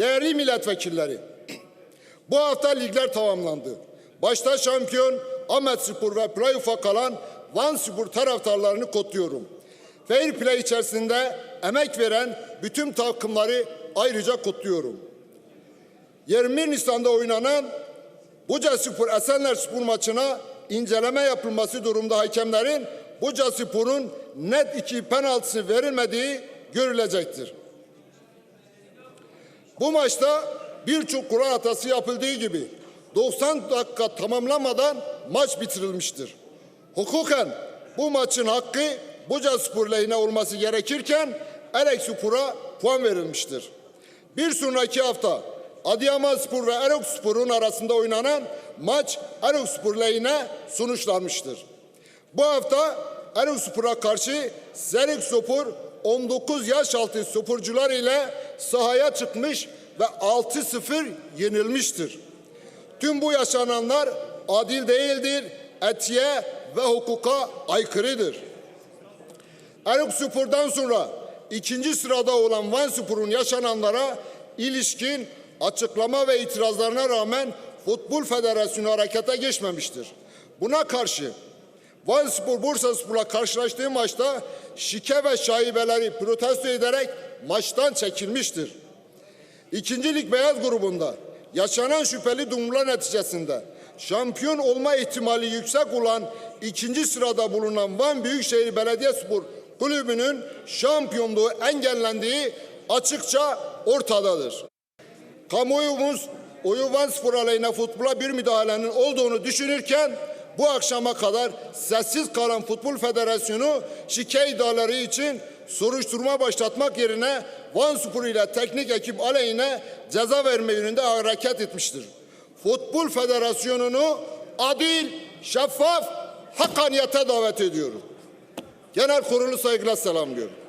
Değerli milletvekilleri, bu hafta ligler tamamlandı. Başta şampiyon Ahmet Spor ve playoff'a kalan Van Spor taraftarlarını kutluyorum. Fair play içerisinde emek veren bütün takımları ayrıca kutluyorum. 20 Nisan'da oynanan Buca Spor Esenler Spor maçına inceleme yapılması durumda hakemlerin Buca Spor'un net iki penaltısı verilmediği görülecektir. Bu maçta birçok kural hatası yapıldığı gibi 90 dakika tamamlanmadan maç bitirilmiştir. Hukuken bu maçın hakkı Buca Spor lehine olması gerekirken Erek Spor'a puan verilmiştir. Bir sonraki hafta Adıyaman Spor ve Erok Spor'un arasında oynanan maç Erok Spor lehine sonuçlanmıştır. Bu hafta Erok Spor'a karşı Zerik Spor 19 yaş altı sporcular ile sahaya çıkmış ve 6-0 yenilmiştir. Tüm bu yaşananlar adil değildir, etiğe ve hukuka aykırıdır. Erok Spor'dan sonra ikinci sırada olan Van Spor'un yaşananlara ilişkin açıklama ve itirazlarına rağmen Futbol Federasyonu harekete geçmemiştir. Buna karşı Van Spor Bursa Spor'la karşılaştığı maçta şike ve şaibeleri protesto ederek maçtan çekilmiştir. İkinci lig beyaz grubunda yaşanan şüpheli durumlar neticesinde şampiyon olma ihtimali yüksek olan ikinci sırada bulunan Van Büyükşehir Belediyespor Kulübü'nün şampiyonluğu engellendiği açıkça ortadadır. Kamuoyumuz Oyun Spor aleyhine futbola bir müdahalenin olduğunu düşünürken bu akşama kadar sessiz kalan Futbol Federasyonu şike iddiaları için soruşturma başlatmak yerine Van Spor ile teknik ekip aleyhine ceza verme yönünde hareket etmiştir. Futbol Federasyonu'nu adil, şeffaf, hakkaniyete davet ediyorum. Genel kurulu saygıyla selamlıyorum.